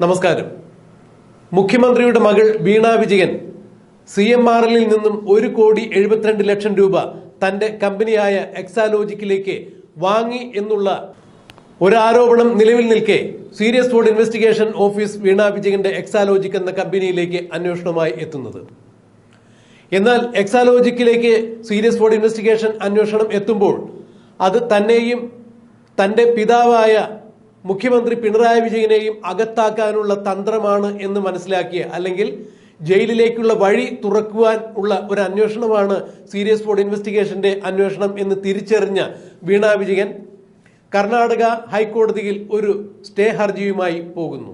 നമസ്കാരം. മുഖ്യമന്ത്രിയുടെ മകൾ Veena Vijayan C M R എല്ലിൽ നിന്നും ഒരു കോടി എഴുപത്തിരണ്ട് ലക്ഷം രൂപ തന്റെ കമ്പനിയായ എക്സാലോജിക്കിലേക്ക് വാങ്ങി എന്നുള്ള ഒരു ആരോപണം നിലവിൽ നിൽക്കെ serious fraud investigation office Veena വിജയന്റെ എക്സാലോജിക് എന്ന കമ്പനിയിലേക്ക് അന്വേഷണവുമായി എത്തുന്നത്. എന്നാൽ എക്സാലോജിക്കിലേക്ക് സീരിയസ് ഫോർഡ് ഇൻവെസ്റ്റിഗേഷൻ അന്വേഷണം എത്തുമ്പോൾ അത് തന്നെയും തന്റെ പിതാവായ മുഖ്യമന്ത്രി പിണറായി വിജയനെയും അകത്താക്കാനുള്ള തന്ത്രമാണ് എന്ന് മനസ്സിലാക്കിയ അല്ലെങ്കിൽ ജയിലിലേക്കുള്ള വഴി തുറക്കുവാൻ ഉള്ള ഒരു അന്വേഷണമാണ് സീരിയസ് ഫോർഡ് ഇൻവെസ്റ്റിഗേഷന്റെ അന്വേഷണം എന്ന് തിരിച്ചറിഞ്ഞ വീണ വിജയൻ കർണാടക ഹൈക്കോടതിയിൽ ഒരു സ്റ്റേ ഹർജിയുമായി പോകുന്നു.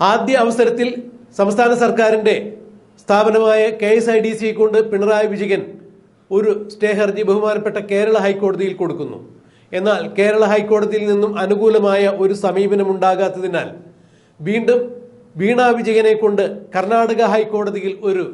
ആദ്യ അവസരത്തിൽ സംസ്ഥാന സർക്കാരിന്റെ സ്ഥാപനമായ K S I D C കൊണ്ട് പിണറായി വിജയൻ ഒരു സ്റ്റേ ഹർജി ബഹുമാനപ്പെട്ട കേരള ഹൈക്കോടതിയിൽ കൊടുക്കുന്നു. എന്നാൽ കേരള ഹൈക്കോടതിയിൽ നിന്നും അനുകൂലമായ ഒരു സമീപനം ഉണ്ടാകാത്തതിനാൽ വീണ്ടും വീണ വിജയനെ കൊണ്ട് കർണാടക ഹൈക്കോടതിയിൽ ഒരു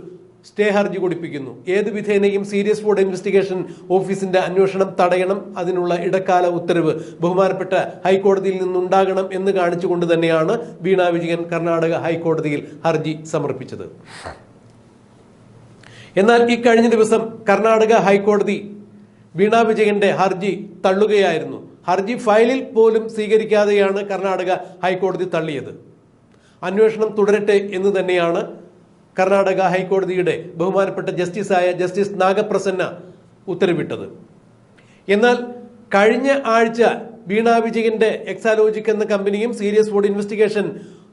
സ്റ്റേ ഹർജി കൊടുപ്പിക്കുന്നു. ഏത് വിധേനയും സീരിയസ് ഫോഡ് ഇൻവെസ്റ്റിഗേഷൻ ഓഫീസിന്റെ അന്വേഷണം തടയണം. അതിനുള്ള ഇടക്കാല ഉത്തരവ് ബഹുമാനപ്പെട്ട ഹൈക്കോടതിയിൽ നിന്നുണ്ടാകണം എന്ന് കാണിച്ചുകൊണ്ട് തന്നെയാണ് വീണ വിജയൻ കർണാടക ഹൈക്കോടതിയിൽ ഹർജി സമർപ്പിച്ചത്. എന്നാൽ ഈ കഴിഞ്ഞ ദിവസം കർണാടക ഹൈക്കോടതി വീണ വിജയന്റെ ഹർജി തള്ളുകയായിരുന്നു. ഹർജി ഫയലിൽ പോലും സ്വീകരിക്കാതെയാണ് കർണാടക ഹൈക്കോടതി തള്ളിയത്. അന്വേഷണം തുടരട്ടെ എന്ന് തന്നെയാണ് കർണാടക ഹൈക്കോടതിയുടെ ബഹുമാനപ്പെട്ട ജസ്റ്റിസായ ജസ്റ്റിസ് നാഗപ്രസന്ന ഉത്തരവിട്ടത്. എന്നാൽ കഴിഞ്ഞ ആഴ്ച വീണ വിജയന്റെ എക്സാലോജിക് എന്ന കമ്പനിയും സീരിയസ് ഫോഡ് ഇൻവെസ്റ്റിഗേഷൻ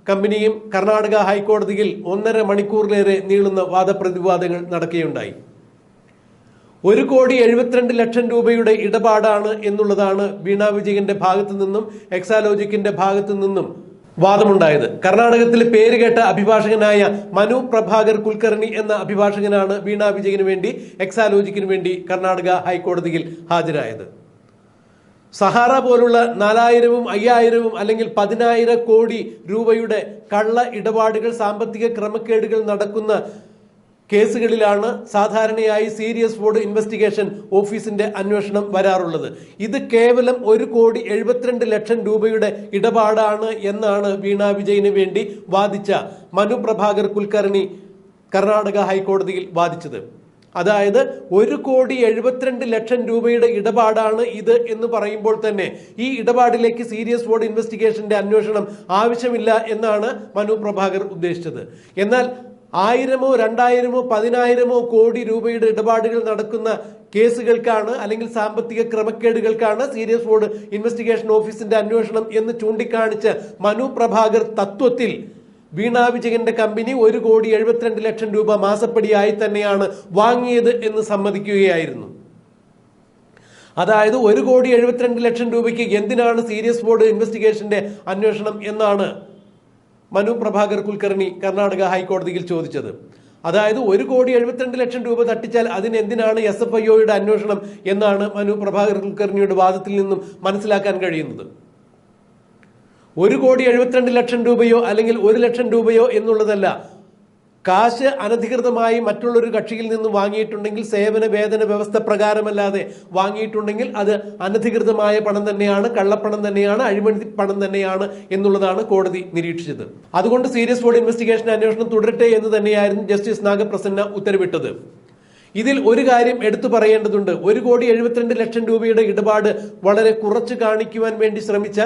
കമ്പനിയും കർണാടക ഹൈക്കോടതിയിൽ ഒന്നര മണിക്കൂറിലേറെ നീളുന്ന വാദപ്രതിവാദങ്ങൾ നടക്കുകയുണ്ടായി. ഒരു കോടി എഴുപത്തിരണ്ട് ലക്ഷം രൂപയുടെ ഇടപാടാണ് എന്നുള്ളതാണ് വീണ വിജയന്റെ ഭാഗത്തു നിന്നും എക്സാലോജിക്കിന്റെ ഭാഗത്തു നിന്നും വാദമുണ്ടായത്. പേര് പേരുകേട്ട അഭിഭാഷകനായ മനു പ്രഭാകർ കുൽക്കർണി എന്ന അഭിഭാഷകനാണ് വീണ വിജയന് വേണ്ടി എക്സാലോജിക്കിന് വേണ്ടി കർണാടക ഹൈക്കോടതിയിൽ ഹാജരായത്. സഹാറ പോലുള്ള നാലായിരവും അയ്യായിരവും അല്ലെങ്കിൽ പതിനായിരം കോടി രൂപയുടെ കള്ള ഇടപാടുകൾ സാമ്പത്തിക ക്രമക്കേടുകൾ നടക്കുന്ന കേസുകളിലാണ് സാധാരണയായി സീരിയസ് ഫോർഡ് ഇൻവെസ്റ്റിഗേഷൻ ഓഫീസിന്റെ അന്വേഷണം വരാറുള്ളത്. ഇത് കേവലം ഒരു കോടി എഴുപത്തിരണ്ട് ലക്ഷം രൂപയുടെ ഇടപാടാണ് എന്നാണ് വീണ വിജയന് വേണ്ടി വാദിച്ച മനു പ്രഭാകർ കുൽക്കർണി കർണാടക ഹൈക്കോടതിയിൽ വാദിച്ചത്. അതായത് ഒരു കോടി എഴുപത്തിരണ്ട് ലക്ഷം രൂപയുടെ ഇടപാടാണ് ഇത് എന്ന് പറയുമ്പോൾ തന്നെ ഈ ഇടപാടിലേക്ക് സീരിയസ് ഫോർഡ് ഇൻവെസ്റ്റിഗേഷന്റെ അന്വേഷണം ആവശ്യമില്ല എന്നാണ് മനു പ്രഭാകർ ഉദ്ദേശിച്ചത്. എന്നാൽ ആയിരമോ രണ്ടായിരമോ പതിനായിരമോ കോടി രൂപയുടെ ഇടപാടുകൾ നടക്കുന്ന കേസുകൾക്കാണ് അല്ലെങ്കിൽ സാമ്പത്തിക ക്രമക്കേടുകൾക്കാണ് സീരിയസ് ബോർഡ് ഇൻവെസ്റ്റിഗേഷൻ ഓഫീസിന്റെ അന്വേഷണം എന്ന് ചൂണ്ടിക്കാണിച്ച മനു പ്രഭാകർ തത്വത്തിൽ വീണ വിജയന്റെ കമ്പനി ഒരു കോടി എഴുപത്തിരണ്ട് ലക്ഷം രൂപ മാസപ്പടിയായി തന്നെയാണ് വാങ്ങിയത് എന്ന് സമ്മതിക്കുകയായിരുന്നു. അതായത് ഒരു കോടി എഴുപത്തിരണ്ട് ലക്ഷം രൂപയ്ക്ക് എന്തിനാണ് സീരിയസ് ബോർഡ് ഇൻവെസ്റ്റിഗേഷന്റെ അന്വേഷണം എന്നാണ് മനു പ്രഭാകർ കുൽക്കർണി കർണാടക ഹൈക്കോടതിയിൽ ചോദിച്ചത്. അതായത് ഒരു കോടി എഴുപത്തിരണ്ട് ലക്ഷം രൂപ തട്ടിച്ചാൽ അതിനെന്തിനാണ് എസ് എഫ് ഐ ഒയുടെ അന്വേഷണം എന്നാണ് മനു പ്രഭാകർ കുൽക്കർണിയുടെ വാദത്തിൽ നിന്നും മനസ്സിലാക്കാൻ കഴിയുന്നത്. ഒരു കോടി എഴുപത്തിരണ്ട് ലക്ഷം രൂപയോ അല്ലെങ്കിൽ ഒരു ലക്ഷം രൂപയോ എന്നുള്ളതല്ല കാശ് അനധികൃതമായി മറ്റുള്ളൊരു കക്ഷിയിൽ നിന്ന് വാങ്ങിയിട്ടുണ്ടെങ്കിൽ സേവന വേതന വ്യവസ്ഥ പ്രകാരമല്ലാതെ വാങ്ങിയിട്ടുണ്ടെങ്കിൽ അത് അനധികൃതമായ പണം തന്നെയാണ് കള്ളപ്പണം തന്നെയാണ് അഴിമതി പണം തന്നെയാണ് എന്നുള്ളതാണ് കോടതി നിരീക്ഷിച്ചത്. അതുകൊണ്ട് സീരിയസ് ബോർഡ് ഇൻവെസ്റ്റിഗേഷൻ അന്വേഷണം തുടരട്ടെ എന്ന് തന്നെയായിരുന്നു ജസ്റ്റിസ് നാഗപ്രസന്ന ഉത്തരവിട്ടത്. ഇതിൽ ഒരു കാര്യം എടുത്തു പറയേണ്ടതുണ്ട്. ഒരു കോടി എഴുപത്തിരണ്ട് ലക്ഷം രൂപയുടെ ഇടപാട് വളരെ കുറച്ച് കാണിക്കുവാൻ വേണ്ടി ശ്രമിച്ച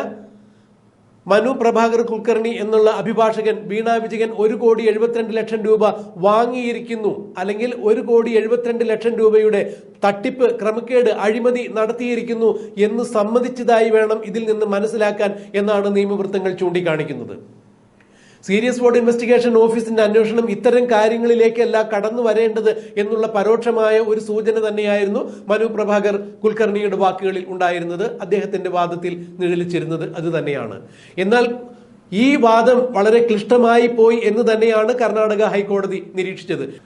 മനു പ്രഭാകർ കുൽക്കർണി എന്നുള്ള അഭിഭാഷകൻ വീണ വിജയൻ ഒരു കോടി എഴുപത്തിരണ്ട് ലക്ഷം രൂപ വാങ്ങിയിരിക്കുന്നു. അല്ലെങ്കിൽ ഒരു കോടി എഴുപത്തിരണ്ട് ലക്ഷം രൂപയുടെ തട്ടിപ്പ് ക്രമക്കേട് അഴിമതി നടത്തിയിരിക്കുന്നു എന്ന് സമ്മതിച്ചതായി വേണം ഇതിൽ നിന്ന് മനസ്സിലാക്കാൻ എന്നാണ് നിയമവൃത്തങ്ങൾ ചൂണ്ടിക്കാണിക്കുന്നത്. സീരിയസ് ബോർഡ് ഇൻവെസ്റ്റിഗേഷൻ ഓഫീസിന്റെ അന്വേഷണം ഇത്തരം കാര്യങ്ങളിലേക്കല്ല കടന്നു വരേണ്ടത് എന്നുള്ള പരോക്ഷമായ ഒരു സൂചന തന്നെയായിരുന്നു മനു പ്രഭാകർ കുൽക്കർണിയുടെ വാക്കുകളിൽ ഉണ്ടായിരുന്നത്. അദ്ദേഹത്തിന്റെ വാദത്തിൽ നിഴലിച്ചിരുന്നത് അത് തന്നെയാണ്. എന്നാൽ ഈ വാദം വളരെ ക്ലിഷ്ടമായി പോയി എന്ന് തന്നെയാണ് കർണാടക ഹൈക്കോടതി നിരീക്ഷിച്ചത്.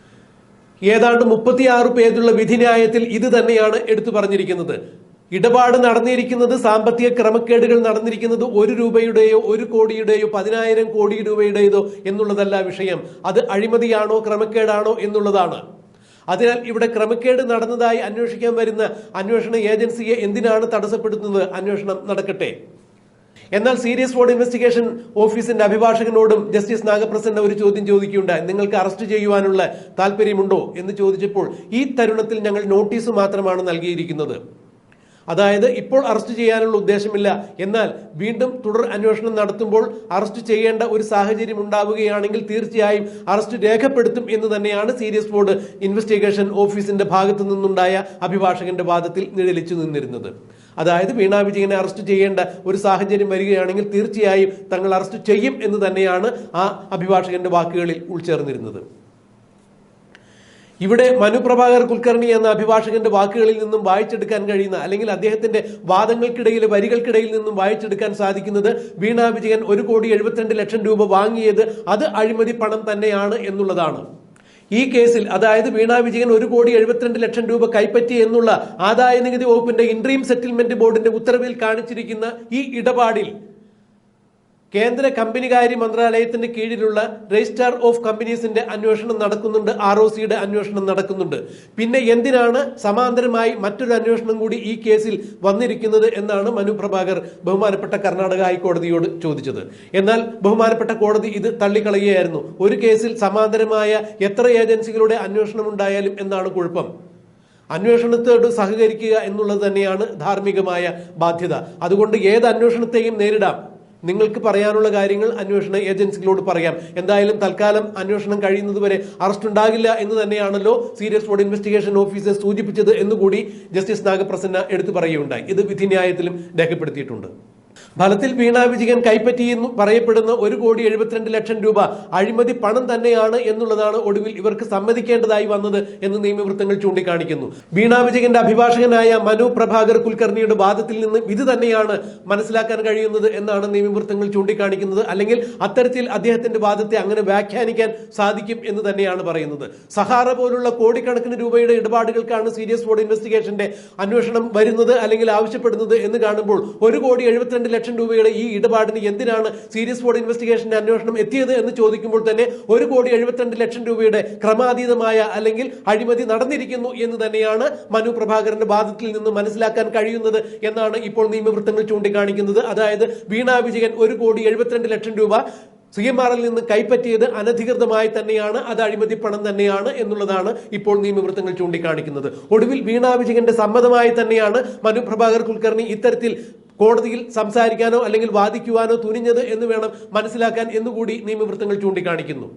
ഏതാണ്ട് മുപ്പത്തിയാറ് പേജുള്ള വിധിന്യായത്തിൽ ഇത് തന്നെയാണ് എടുത്തു പറഞ്ഞിരിക്കുന്നത്. ഇടപാട് നടന്നിരിക്കുന്നത് സാമ്പത്തിക ക്രമക്കേടുകൾ നടന്നിരിക്കുന്നത് ഒരു രൂപയുടെയോ ഒരു കോടിയുടെയോ പതിനായിരം കോടി രൂപയുടേതോ എന്നുള്ളതല്ല വിഷയം. അത് അഴിമതിയാണോ ക്രമക്കേടാണോ എന്നുള്ളതാണ്. അതിനാൽ ഇവിടെ ക്രമക്കേട് നടന്നതായി അന്വേഷിക്കാൻ വരുന്ന അന്വേഷണ ഏജൻസിയെ എന്തിനാണ് തടസ്സപ്പെടുത്തുന്നത്? അന്വേഷണം നടക്കട്ടെ. എന്നാൽ സീരിയസ് ഫ്രോഡ് ഇൻവെസ്റ്റിഗേഷൻ ഓഫീസിന്റെ അഭിഭാഷകനോടും ജസ്റ്റിസ് നാഗപ്രസന്ന ഒരു ചോദ്യം ചോദിക്കുകയുണ്ടായി. നിങ്ങൾക്ക് അറസ്റ്റ് ചെയ്യുവാനുള്ള താല്പര്യമുണ്ടോ എന്ന് ചോദിച്ചപ്പോൾ ഈ തരുണത്തിൽ ഞങ്ങൾ നോട്ടീസ് മാത്രമാണ് നൽകിയിരിക്കുന്നത്. അതായത് ഇപ്പോൾ അറസ്റ്റ് ചെയ്യാനുള്ള ഉദ്ദേശമില്ല. എന്നാൽ വീണ്ടും തുടർ അന്വേഷണം നടത്തുമ്പോൾ അറസ്റ്റ് ചെയ്യേണ്ട ഒരു സാഹചര്യം ഉണ്ടാവുകയാണെങ്കിൽ തീർച്ചയായും അറസ്റ്റ് രേഖപ്പെടുത്തും എന്ന് തന്നെയാണ് സീരിയസ് ബോർഡ് ഇൻവെസ്റ്റിഗേഷൻ ഓഫീസിന്റെ ഭാഗത്തു നിന്നുണ്ടായ അഭിഭാഷകന്റെ വാദത്തിൽ നിഴലിച്ചു നിന്നിരുന്നത്. അതായത് വീണ വിജയനെ അറസ്റ്റ് ചെയ്യേണ്ട ഒരു സാഹചര്യം വരികയാണെങ്കിൽ തീർച്ചയായും തങ്ങൾ അറസ്റ്റ് ചെയ്യും എന്ന് തന്നെയാണ് ആ അഭിഭാഷകന്റെ വാക്കുകളിൽ ഉൾച്ചേർന്നിരുന്നത്. ഇവിടെ മനുപ്രഭാകർ കുൽക്കർണി എന്ന അഭിഭാഷകന്റെ വാക്കുകളിൽ നിന്നും വായിച്ചെടുക്കാൻ കഴിയുന്ന അല്ലെങ്കിൽ അദ്ദേഹത്തിന്റെ വാദങ്ങൾക്കിടയിലെ വരികൾക്കിടയിൽ നിന്നും വായിച്ചെടുക്കാൻ സാധിക്കുന്നത് വീണ വിജയൻ ഒരു കോടി എഴുപത്തിരണ്ട് ലക്ഷം രൂപ വാങ്ങിയത് അത് അഴിമതി പണം തന്നെയാണ് എന്നുള്ളതാണ്. ഈ കേസിൽ അതായത് വീണ വിജയൻ ഒരു കോടി എഴുപത്തിരണ്ട് ലക്ഷം രൂപ കൈപ്പറ്റി എന്നുള്ള ആദായ നികുതി വകുപ്പിന്റെ ഇൻട്രീം സെറ്റിൽമെന്റ് ബോർഡിന്റെ ഉത്തരവിൽ കാണിച്ചിരിക്കുന്ന ഈ ഇടപാടിൽ കേന്ദ്ര കമ്പനികാര്യ മന്ത്രാലയത്തിന്റെ കീഴിലുള്ള രജിസ്ട്രാർ ഓഫ് കമ്പനീസിന്റെ അന്വേഷണം നടക്കുന്നുണ്ട് ആർ ഒ സിയുടെ അന്വേഷണം നടക്കുന്നുണ്ട്. പിന്നെ എന്തിനാണ് സമാന്തരമായി മറ്റൊരു അന്വേഷണം കൂടി ഈ കേസിൽ വന്നിരിക്കുന്നത് എന്നാണ് മനു പ്രഭാകർ ബഹുമാനപ്പെട്ട കർണാടക ഹൈക്കോടതിയോട് ചോദിച്ചത്. എന്നാൽ ബഹുമാനപ്പെട്ട കോടതി ഇത് തള്ളിക്കളയുകയായിരുന്നു. ഒരു കേസിൽ സമാന്തരമായ എത്ര ഏജൻസികളുടെ അന്വേഷണം ഉണ്ടായാലും എന്നാണ് കുഴപ്പം. അന്വേഷണത്തോട് സഹകരിക്കുക എന്നുള്ളത് തന്നെയാണ് ധാർമ്മികമായ ബാധ്യത. അതുകൊണ്ട് ഏത് അന്വേഷണത്തെയും നേരിടാം. നിങ്ങൾക്ക് പറയാനുള്ള കാര്യങ്ങൾ അന്വേഷണ ഏജൻസികളോട് പറയാം. എന്തായാലും തൽക്കാലം അന്വേഷണം കഴിയുന്നതുവരെ അറസ്റ്റ് ഉണ്ടാകില്ല എന്ന് തന്നെയാണല്ലോ സീരിയസ് ഫ്രോഡ് ഇൻവെസ്റ്റിഗേഷൻ ഓഫീസർ സൂചിപ്പിച്ചത് എന്നുകൂടി ജസ്റ്റിസ് നാഗപ്രസന്ന എടുത്തു പറയുകയുണ്ടായി. ഇത് വിധിന്യായത്തിലും രേഖപ്പെടുത്തിയിട്ടുണ്ട്. ഫലത്തിൽ വീണ വിജയൻ കൈപ്പറ്റിയെന്ന് പറയപ്പെടുന്ന ഒരു കോടി എഴുപത്തിരണ്ട് ലക്ഷം രൂപ അഴിമതി പണം തന്നെയാണ് എന്നുള്ളതാണ് ഒടുവിൽ ഇവർക്ക് സമ്മതിക്കേണ്ടതായി വന്നത് എന്ന് നിയമവൃത്തങ്ങൾ ചൂണ്ടിക്കാണിക്കുന്നു. വീണ വിജയന്റെ അഭിഭാഷകനായ മനു പ്രഭാകർ കുൽക്കർണിയുടെ വാദത്തിൽ നിന്ന് ഇത് തന്നെയാണ് മനസ്സിലാക്കാൻ കഴിയുന്നത് എന്നാണ് നിയമവൃത്തങ്ങൾ ചൂണ്ടിക്കാണിക്കുന്നത്. അല്ലെങ്കിൽ അത്തരത്തിൽ അദ്ദേഹത്തിന്റെ വാദത്തെ അങ്ങനെ വ്യാഖ്യാനിക്കാൻ സാധിക്കും എന്ന് തന്നെയാണ് പറയുന്നത്. സഹാറ പോലുള്ള കോടിക്കണക്കിന് രൂപയുടെ ഇടപാടുകൾക്കാണ് സീരിയസ് ബോർഡ് ഇൻവെസ്റ്റിഗേഷന്റെ അന്വേഷണം വരുന്നത് അല്ലെങ്കിൽ ആവശ്യപ്പെടുന്നത് എന്ന് കാണുമ്പോൾ ഒരു കോടി എഴുപത്തിരണ്ട് ലക്ഷം രൂപയുടെ ഈ ഇടപാടിന് എന്തിനാണ് സീരിയസ് ബോർഡ് ഇൻവെസ്റ്റിഗേഷന്റെ അന്വേഷണം എത്തിയത് എന്ന് ചോദിക്കുമ്പോൾ തന്നെ ഒരു കോടി എഴുപത്തിരണ്ട് ലക്ഷം രൂപയുടെ ക്രമാതീതമായ അല്ലെങ്കിൽ അഴിമതി നടന്നിരിക്കുന്നു എന്ന് തന്നെയാണ് മനു പ്രഭാകരന്റെ വാദത്തിൽ നിന്ന് മനസ്സിലാക്കാൻ കഴിയുന്നത് എന്നാണ് ഇപ്പോൾ നിയമവൃത്തങ്ങൾ ചൂണ്ടിക്കാണിക്കുന്നത്. അതായത് വീണ വിജയൻ ഒരു കോടി എഴുപത്തിരണ്ട് ലക്ഷം രൂപ സി എം ആറിൽ നിന്ന് കൈപ്പറ്റിയത് അനധികൃതമായി തന്നെയാണ് അത് അഴിമതി പണം തന്നെയാണ് എന്നുള്ളതാണ് ഇപ്പോൾ നിയമവൃത്തങ്ങൾ ചൂണ്ടിക്കാണിക്കുന്നത്. ഒടുവിൽ വീണാ വിജയന്റെ സമ്മതമായി തന്നെയാണ് മനു പ്രഭാകർ കുൽക്കർണി ഇത്തരത്തിൽ കോടതിയിൽ സംസാരിക്കാനോ അല്ലെങ്കിൽ വാദിക്കുവാനോ തുനിഞ്ഞത് എന്ന് വേണം മനസ്സിലാക്കാൻ എന്നുകൂടി നിയമവൃത്തങ്ങൾ ചൂണ്ടിക്കാണിക്കുന്നു.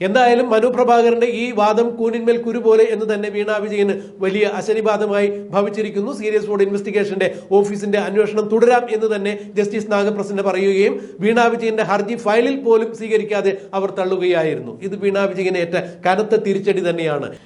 എന്തായാലും മനു പ്രഭാകരന്റെ ഈ വാദം കൂനിന്മേൽ കുരു പോലെ എന്ന് തന്നെ വീണ വിജയന് വലിയ അശനിബാധമായി ഭവിച്ചിരിക്കുന്നു. സീരിയസ് ബോർഡ് ഇൻവെസ്റ്റിഗേഷന്റെ ഓഫീസിന്റെ അന്വേഷണം തുടരാം എന്ന് തന്നെ ജസ്റ്റിസ് നാഗപ്രസന്ന പറയുകയും വീണ വിജയന്റെ ഹർജി ഫയലിൽ പോലും സ്വീകരിക്കാതെ അവർ തള്ളുകയായിരുന്നു. ഇത് വീണ വിജയനേറ്റ കനത്ത തിരിച്ചടി തന്നെയാണ്.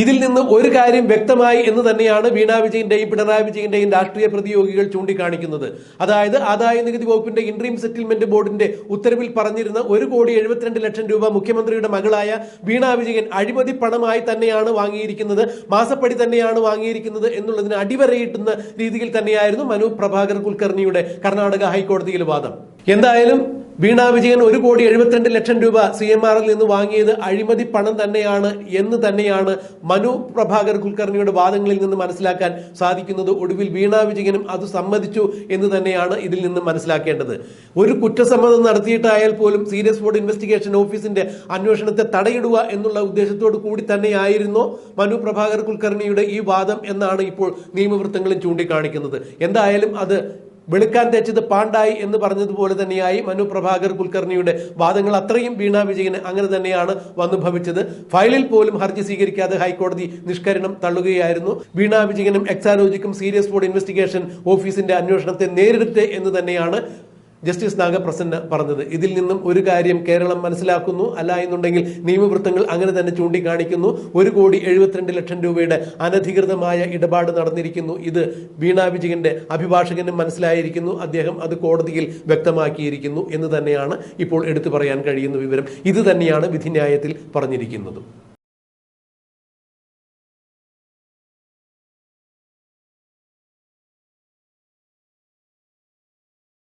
ഇതിൽ നിന്ന് ഒരു കാര്യം വ്യക്തമായി എന്ന് തന്നെയാണ് വീണ വിജയന്റെയും പിണറായി വിജയന്റെയും രാഷ്ട്രീയ പ്രതിയോഗികൾ ചൂണ്ടിക്കാണിക്കുന്നത്. അതായത് ആദായ നികുതി വകുപ്പിന്റെ ഇൻട്രീം സെറ്റിൽമെന്റ് ബോർഡിന്റെ ഉത്തരവിൽ പറഞ്ഞിരുന്ന ഒരു കോടി എഴുപത്തിരണ്ട് ലക്ഷം രൂപ മുഖ്യമന്ത്രിയുടെ മകളായ വീണ വിജയൻ അഴിമതി പണമായി തന്നെയാണ് വാങ്ങിയിരിക്കുന്നത് മാസപ്പടി തന്നെയാണ് വാങ്ങിയിരിക്കുന്നത് എന്നുള്ളതിന് അടിവരയിട്ടുന്ന രീതിയിൽ തന്നെയായിരുന്നു മനു പ്രഭാകർ കുൽക്കർണിയുടെ കർണാടക ഹൈക്കോടതിയിൽ വാദം. എന്തായാലും വീണ വിജയൻ ഒരു കോടി എഴുപത്തിരണ്ട് ലക്ഷം രൂപ സി എം ആറിൽ നിന്ന് വാങ്ങിയത് അഴിമതി പണം തന്നെയാണ് എന്ന് തന്നെയാണ് മനു പ്രഭാകർ കുൽക്കർണിയുടെ വാദങ്ങളിൽ നിന്ന് മനസ്സിലാക്കാൻ സാധിക്കുന്നത്. ഒടുവിൽ വീണ വിജയനും അത് സമ്മതിച്ചു എന്ന് തന്നെയാണ് ഇതിൽ നിന്ന് മനസ്സിലാക്കേണ്ടത്. ഒരു കുറ്റസമ്മതം നടത്തിയിട്ടായാൽ പോലും സീരിയസ് ബോർഡ് ഇൻവെസ്റ്റിഗേഷൻ ഓഫീസിന്റെ അന്വേഷണത്തെ തടയിടുക എന്നുള്ള ഉദ്ദേശത്തോടു കൂടി തന്നെയായിരുന്നു മനു പ്രഭാകർ കുൽക്കർണിയുടെ ഈ വാദം എന്നാണ് ഇപ്പോൾ നിയമവൃത്തങ്ങളിൽ ചൂണ്ടിക്കാണിക്കുന്നത്. എന്തായാലും അത് വെളുക്കാൻ തേച്ചത് പാണ്ടായി എന്ന് പറഞ്ഞതുപോലെ തന്നെയായി മനു പ്രഭാകർ കുൽക്കർണിയുടെ വാദങ്ങൾ അത്രയും വീണ വിജയന് അങ്ങനെ തന്നെയാണ് വന്നു ഭവിച്ചത് ഫയലിൽ പോലും ഹർജി സ്വീകരിക്കാതെ ഹൈക്കോടതി നിഷ്കരണം തള്ളുകയായിരുന്നു. വീണ വിജയനും എക്സാലോജിക്കും സീരിയസ് ബോർഡ് ഇൻവെസ്റ്റിഗേഷൻ ഓഫീസിന്റെ അന്വേഷണത്തെ നേരിടട്ടെ എന്ന് തന്നെയാണ് ജസ്റ്റിസ് നാഗപ്രസന്ന പറഞ്ഞത് ഇതിൽ നിന്നും ഒരു കാര്യം കേരളം മനസ്സിലാക്കുന്നു. അല്ല എന്നുണ്ടെങ്കിൽ നിയമവൃത്തങ്ങൾ അങ്ങനെ തന്നെ ചൂണ്ടിക്കാണിക്കുന്നു. ഒരു കോടി എഴുപത്തിരണ്ട് ലക്ഷം രൂപയുടെ അനധികൃതമായ ഇടപാട് നടന്നിരിക്കുന്നു. ഇത് വീണ വിജയന്റെ അഭിഭാഷകനും മനസ്സിലായിരിക്കുന്നു. അദ്ദേഹം അത് കോടതിയിൽ വ്യക്തമാക്കിയിരിക്കുന്നു എന്ന് തന്നെയാണ് ഇപ്പോൾ എടുത്തു പറയാൻ കഴിയുന്ന വിവരം. ഇത് തന്നെയാണ് വിധിന്യായത്തിൽ പറഞ്ഞിരിക്കുന്നതും.